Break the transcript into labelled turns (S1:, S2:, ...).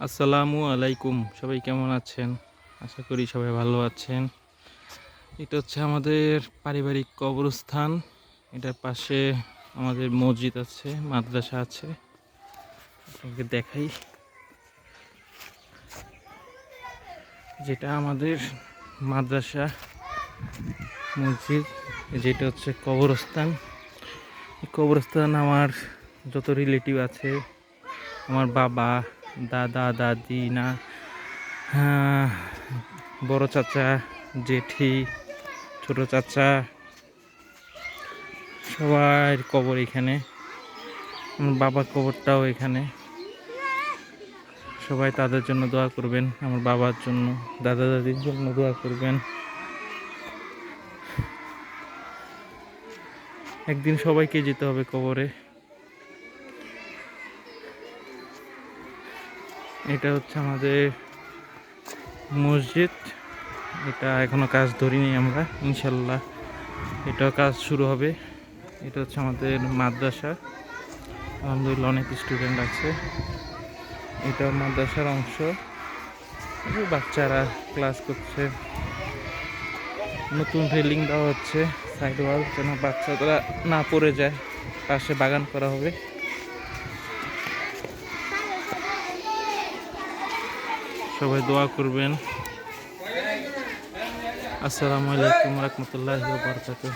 S1: আসসালামু আলাইকুম। সবাই কেমন আছেন? আশা করি সবাই ভালো আছেন। এটা হচ্ছে আমাদের পারিবারিক কবরস্থান। এটার পাশে আমাদের মসজিদ আছে, মাদ্রাসা আছে। আপনাকে দেখাই। যেটা আমাদের মাদ্রাসা মসজিদ, যেটা হচ্ছে কবরস্থান। কবরস্থান আমার যত রিলেটিভ আছে, আমার বাবা দাদা দাদি না হ্যাঁ, বড় চাচা জেঠি ছোট চাচা সবার কবর এখানে আমার বাবার কবরটাও এখানে। সবাই তাদের জন্য দোয়া করবেন আমার বাবার জন্য দাদা দাদির জন্য দোয়া করবেন। একদিন সবাইকে যেতে হবে কবরে। এটা হচ্ছে আমাদের মসজিদ। এটা এখনও কাজ ধরিনি আমরা, ইনশাল্লাহ এটাও কাজ শুরু হবে। এটা হচ্ছে আমাদের মাদ্রাসা। আলহামদুলিল্লাহ অনেক স্টুডেন্ট আছে। এটা মাদ্রাসার অংশ। বাচ্চারা ক্লাস করছে। নতুন রেলিং দেওয়া হচ্ছে। সাইড ওয়াল যেন বাচ্চারা না পড়ে যায়। পাশে বাগান করা হবে। সবাই দোয়া করবেন। আসসালামু আলাইকুম রহমতুল্লাহ বারকাতুহ।